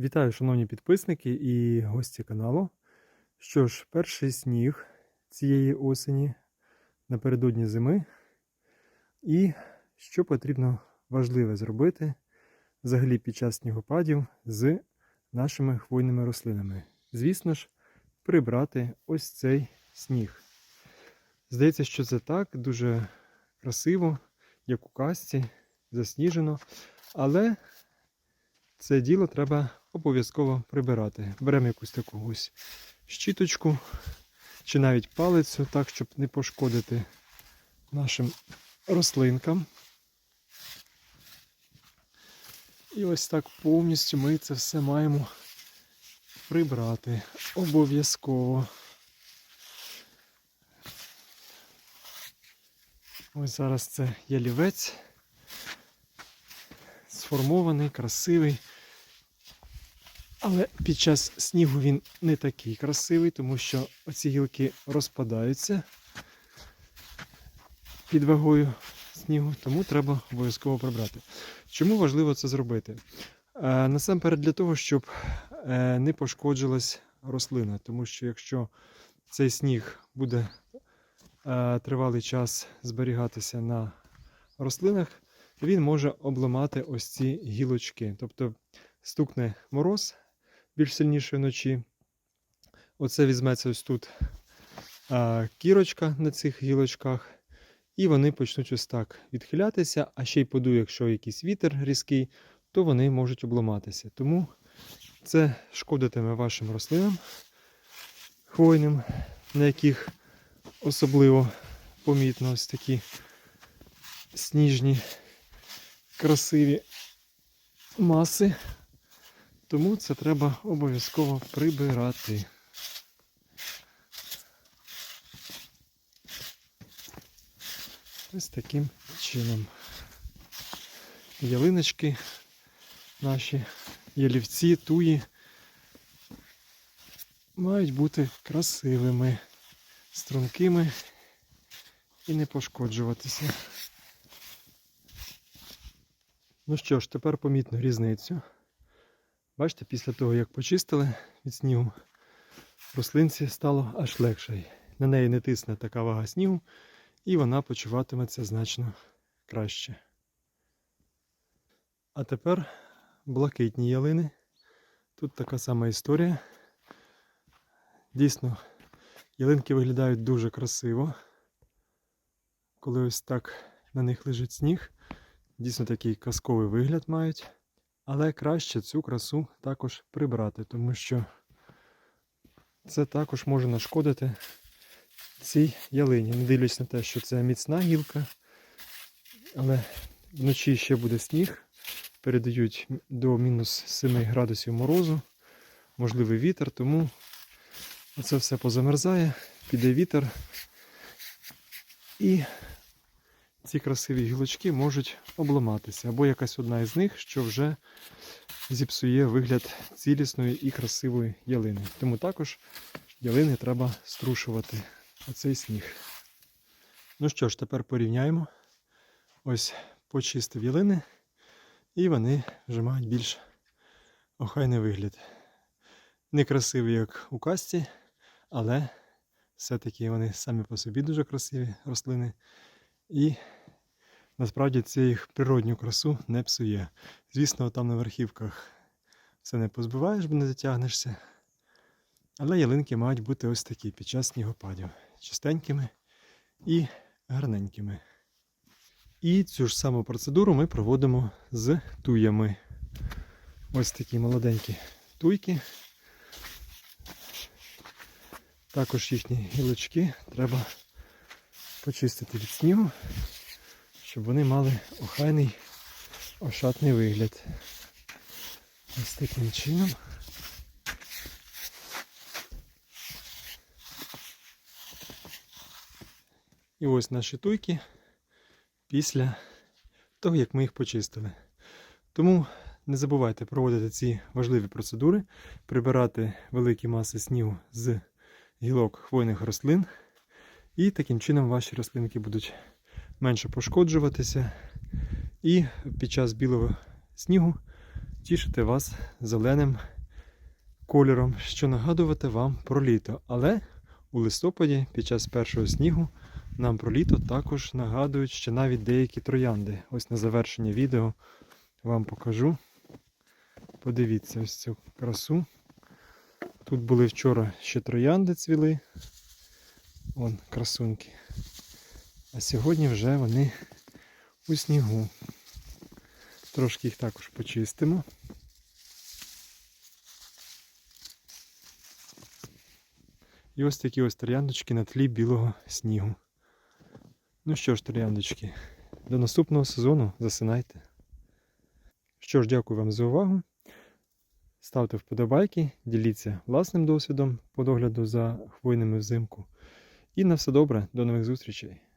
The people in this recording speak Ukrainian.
Вітаю, шановні підписники і гості каналу. Що ж, перший сніг цієї осені напередодні зими. І що потрібно важливе зробити взагалі під час снігопадів з нашими хвойними рослинами. Звісно ж, прибрати ось цей сніг. Здається, що це так, дуже красиво, як у казці, засніжено. Але це діло треба обов'язково прибирати. Беремо якусь таку ось щіточку чи навіть палицю, так, щоб не пошкодити нашим рослинкам. І ось так повністю ми це все маємо прибрати. Обов'язково. Ось зараз це ялівець. Сформований, красивий. Але під час снігу він не такий красивий, тому що оці гілки розпадаються під вагою снігу, тому треба обов'язково прибрати. Чому важливо це зробити? Е, насамперед для того, щоб е, не пошкоджилась рослина, тому що якщо цей сніг буде е, тривалий час зберігатися на рослинах, він може обламати ось ці гілочки. Тобто стукне мороз більш сильнішої вночі. Оце візьметься ось тут кірочка на цих гілочках, і вони почнуть ось так відхилятися, а ще й подує, якщо якийсь вітер різкий, то вони можуть обламатися. Тому це шкодитиме вашим рослинам хвойним, на яких особливо помітно ось такі сніжні красиві маси. Тому це треба обов'язково прибирати. Ось таким чином. Ялиночки наші, ялівці, туї мають бути красивими, стрункими і не пошкоджуватися. Ну що ж, тепер помітно різницю. Бачите, після того, як почистили від снігу, рослинці стало аж легше. На неї не тисне така вага снігу, і вона почуватиметься значно краще. А тепер блакитні ялини. Тут така сама історія. Дійсно, ялинки виглядають дуже красиво, коли ось так на них лежить сніг. Дійсно такий казковий вигляд мають. Але краще цю красу також прибрати, тому що це також може нашкодити цій ялині. Не дивлячись на те, що це міцна гілка, але вночі ще буде сніг, передають до мінус 7 градусів морозу, можливий вітер, тому це все позамерзає, піде вітер і ці красиві гілочки можуть обламатися, або якась одна із них, що вже зіпсує вигляд цілісної і красивої ялини. Тому також ялини треба струшувати оцей сніг. Ну що ж, тепер порівняємо. Ось почистив ялини, і вони вже мають більш охайний вигляд. Не як у касті, але все-таки вони самі по собі дуже красиві рослини. І насправді це їх природню красу не псує. Звісно, там на верхівках все не позбиваєш, бо не дотягнешся. Але ялинки мають бути ось такі під час снігопадів. Чистенькими і гарненькими. І цю ж саму процедуру ми проводимо з туями. Ось такі молоденькі туйки. Також їхні гілочки треба почистити від снігу, щоб вони мали охайний ошатний вигляд. Ось таким чином. І ось наші туйки після того, як ми їх почистили. Тому не забувайте проводити ці важливі процедури, прибирати великі маси снігу з гілок хвойних рослин. І таким чином ваші рослинки будуть менше пошкоджуватися. І під час білого снігу втішити вас зеленим кольором, що нагадувати вам про літо. Але у листопаді, під час першого снігу, нам про літо також нагадують ще навіть деякі троянди. Ось на завершення відео вам покажу. Подивіться ось цю красу. Тут були вчора ще троянди цвіли. Вон красунки. А сьогодні вже вони у снігу. Трошки їх також почистимо. І ось такі ось трояндочки на тлі білого снігу. Ну що ж, трояндочки, до наступного сезону засинайте. Що ж, дякую вам за увагу. Ставте вподобайки, діліться власним досвідом по догляду за хвойними взимку. І на все добре, до нових зустрічей!